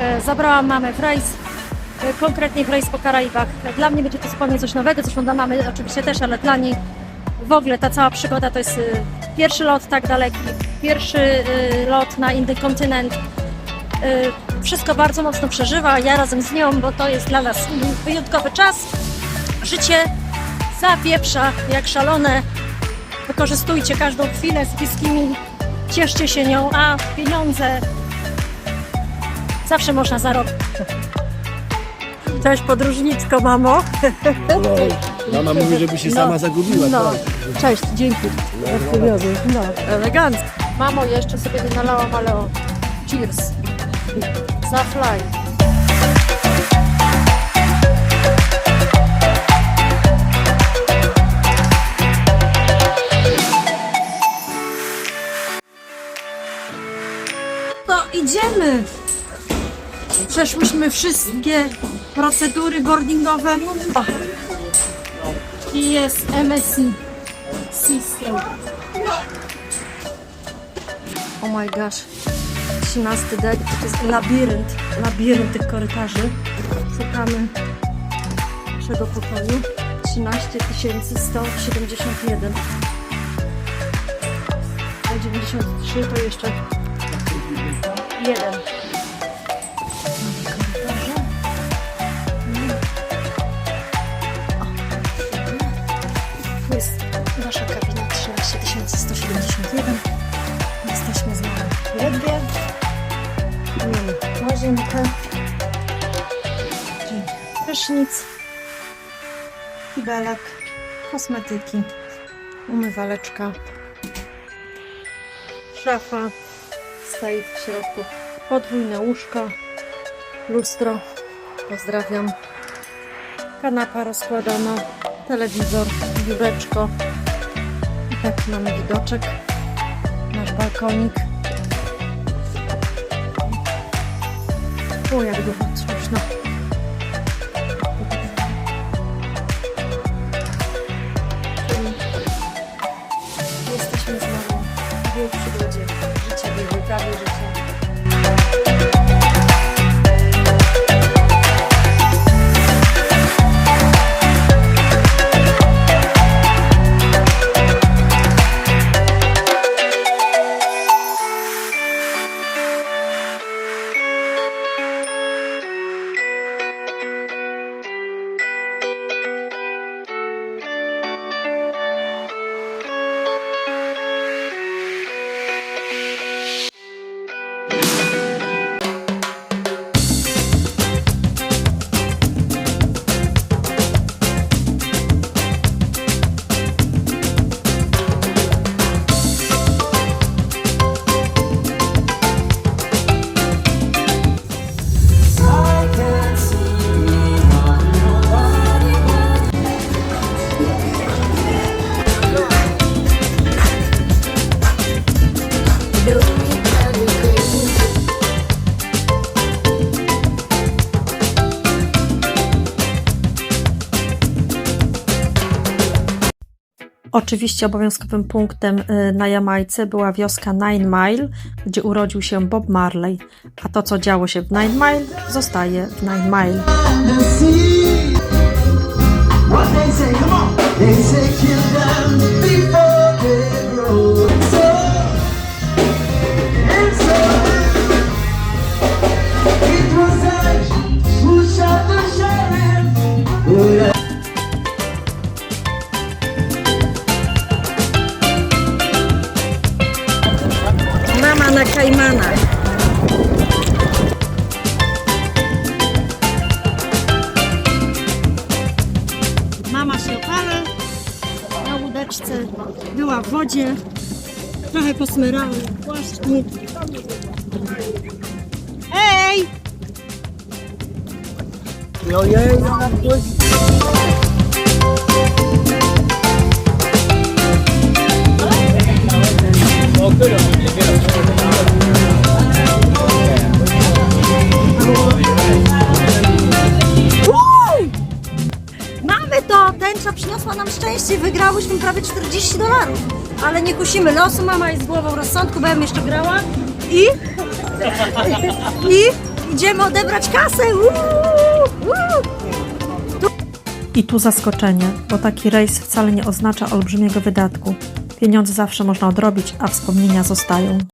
E, Zabrałam mamę w rejs, e, konkretnie w rejs po Karaibach. Dla mnie będzie to zupełnie coś nowego, zresztą dla mamy oczywiście też, ale dla niej w ogóle ta cała przygoda to jest e, pierwszy lot tak daleki, pierwszy lot na inny kontynent. Wszystko bardzo mocno przeżywa, ja razem z nią, bo to jest dla nas wyjątkowy czas. Życie zapieprza jak szalone. Wykorzystujcie każdą chwilę z bliskimi, cieszcie się nią, a pieniądze zawsze można zarobić. Cześć podróżniczko, mamo. Mama mówi, żeby się No. sama zagubiła. No, tak. cześć, dzięki. No, elegancko. Mamo, jeszcze sobie nie nalałam, ale o, cheers. Za fly. To idziemy. Przeszłyśmy wszystkie procedury boardingowe. I jest MSI System. Oh my gosh. 13 deck. To jest labirynt. Labirynt tych korytarzy. Szukamy naszego pokoju. 13 171. A 93 to jeszcze jeden. Nasza kabina 13171. Jesteśmy z mamą w ledwie. Mamy łazienkę. Prysznic. Kibelek. Kosmetyki. Umywaleczka. Szafa. Stoi w środku. Podwójne łóżko. Lustro. Pozdrawiam. Kanapa rozkładana. Telewizor. Biureczko. I taki mamy widoczek. Nasz balkonik. O, jak słuszno. Czyli Jesteśmy z mamą w przygodzie życia, w jej Oczywiście obowiązkowym punktem y, na Jamajce była wioska Nine Mile, gdzie urodził się Bob Marley. A to, co działo się w Nine Mile, zostaje w Nine Mile. What they say, come on. They say kill them before łódeczce, była w wodzie, trochę posmyrały płaszczki. Ej! Ojej, ona wchodzi. Mamy szczęście, wygrałyśmy prawie 40 dolarów. Ale nie kusimy losu, mama jest głową rozsądku, bo ja bym jeszcze grała. I? I? Idziemy odebrać kasę! Uuu, uuu. I tu zaskoczenie, bo taki rejs wcale nie oznacza olbrzymiego wydatku. Pieniądze zawsze można odrobić, a wspomnienia zostają.